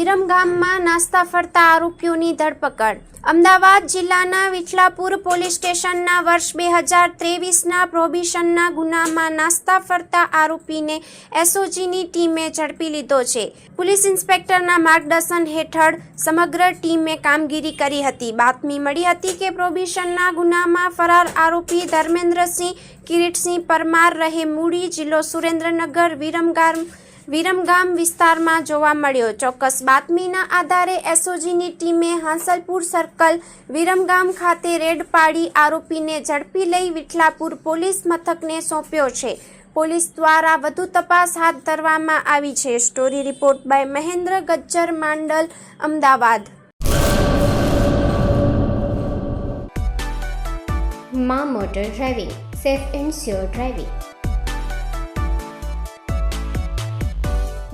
વિરમગામમાં નાસ્તા ફરતા આરોપીઓની ધરપકડ. અમદાવાદ જિલ્લાના વિઠલાપુર પોલીસ સ્ટેશનના વર્ષ બે હજાર ત્રેવીસના પ્રોહિબિશનના ગુનામાં નાસ્તા ફરતા આરોપીને એસઓજીની ટીમે ઝડપી લીધો છે. પોલીસ ઇન્સ્પેક્ટરના માર્ગદર્શન હેઠળ સમગ્ર ટીમે કામગીરી કરી હતી. બાતમી મળી હતી કે પ્રોહિબિશનના ગુનામાં ફરાર આરોપી ધર્મેન્દ્રસિંહ, કિરીટસિંહ પરમાર રહે મૂડી જિલ્લો સુરેન્દ્રનગર, વિરમગામ વિરમગામ વિસ્તારમાં જોવા મળ્યો. ચોક્કસ બાતમીના આધારે એસઓજીની ટીમે હાંસલપુર સર્કલ વિરમગામ ખાતે રેડ પાડી આરોપીને ઝડપી લઈ વિઠલાપુર પોલીસ મથકને સોંપ્યો છે. પોલીસ દ્વારા વધુ તપાસ હાથ ધરવામાં આવી છે. Story report by Mahendra Gajjar Mandal, Ahmedabad. મા motor driving, safe and sure driving.